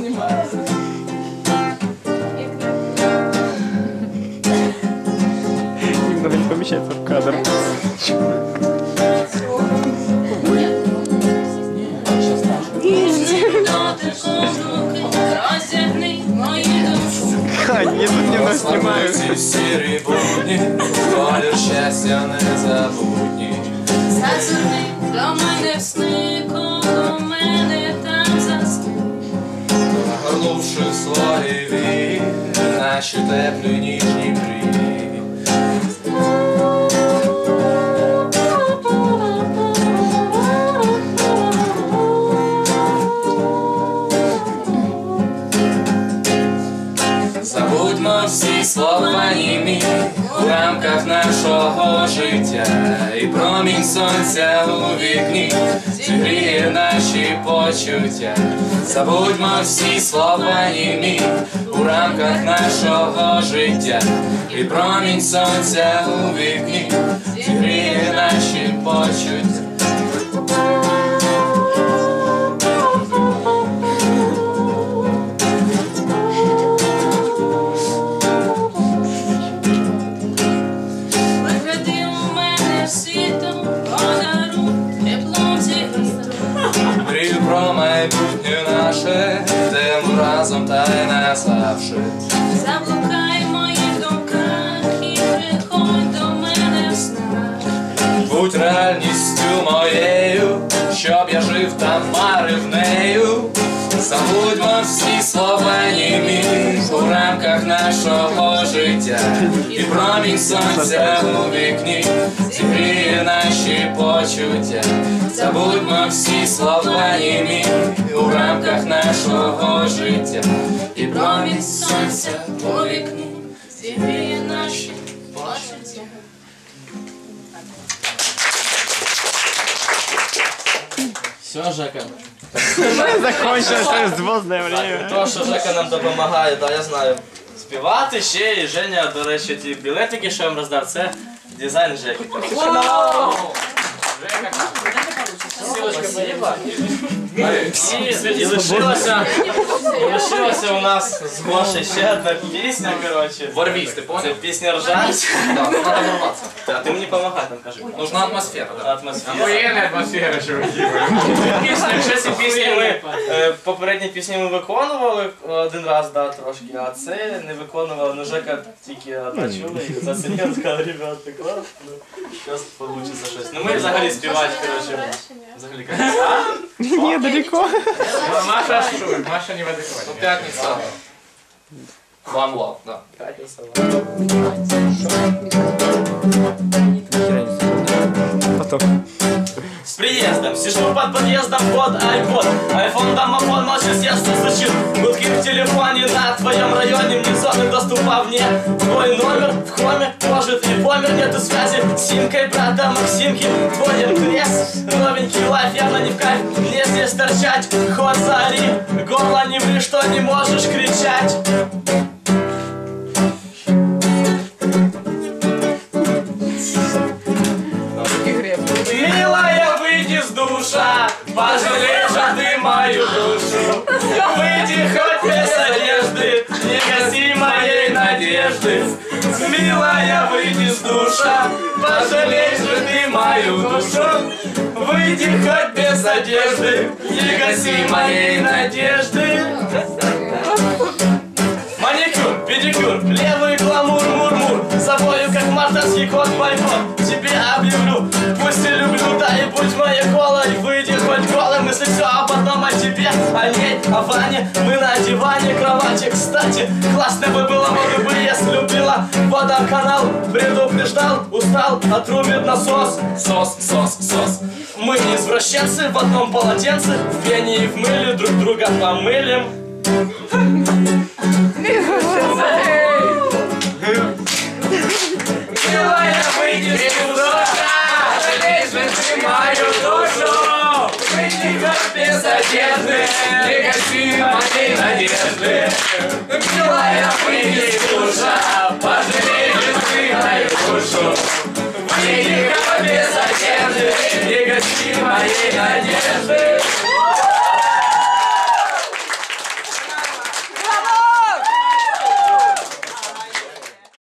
знімаю. Немного не помещается в кадр. Розігни мої душу. Они тут немного снимают. Ці сірі будні, колір щастя незабутні. Зазирни до мене в сни, коло мене Нагорнувши свої вії, наші теплі ніжні мрії. Забудьмо всі слова німі у рамках нашого життя, і промінь сонця у вікні зігріє наші почуття. Забудьмо всі слова німі у рамках нашого життя, і промінь сонця у вікні зігріє наші почуття. Наше, йдемо разом та й не завжди. Заблукай в моїх думках і приходь до мене в снах. Будь реальністю моєю, щоб я жив та марив нею. Забудьмо всі слова німі у рамках нашого життя. Промінь сонця у вікні зігріє наші почуття. Забудьмо всі слова німі у рамках нашого життя. І промінь сонця у вікні зігріє наші почуття. Все, Жека. Закончилось звездное время. То, що Жека нам допомагає, да, я знаю. Співати ще і Женя, до речі, ті білетики, що я вам роздав, це дизайн Жеки. Спасибо. І, і лишилося, у нас з Гошей ще одна пісня, коротше. Ворвись, ти понял? Це пісня ржать. Да, надо ворваться. А ти мені допомагай там, кажи. Нужна атмосфера, да. Атмосфера. Охуєнна атмосфера, чуваки. Пісня, якщо ці пісні ми е, попередні пісні ми виконували один раз, да, трошки, а це не виконували, ну Жека тільки одна чула і зацінив, сказав, ребят, ти клас, ну, зараз вийде щось. Ну ми взагалі співати, коротше, взагалі а? Недалеко. Маша шуй, Маша не в адеквате. Ну, пятница. One love, да. Потом. С приездом, сижу под подъездом под iPod iPhone домофон ночью сердце стучит Гудки в телефоне на твоем районе Мне зоны доступа вне Твой номер в хоме может и помер Нету связи симкой брата Максимки Твой МТС, новенький лайф Явно не в кайф мне здесь торчать Ход заори, горло не ври, что не можешь кричать Милая, выйди с душа, пожалеешь а ты мою душу. Выйди хоть без одежды, не гаси моей надежды. Милая, выйди с душа, пожалеешь же ты мою душу. Выйди хоть без одежды, не гаси моей надежды. Маникюр, педикюр, левый гламур, мурмур Забою, как мартовский кот, бойкот Тебе объявлю, пусть одном о тебе, о ней, о Ване. Мы на диване, кровати, кстати. Классно бы было, может бы, если любила Водоканал, предупреждал, устал Отрубит насос, сос, сос, сос. Мы не извращенцы в одном полотенце. В пене и в мыле друг друга помылим. Милая, выйди Brasileiro.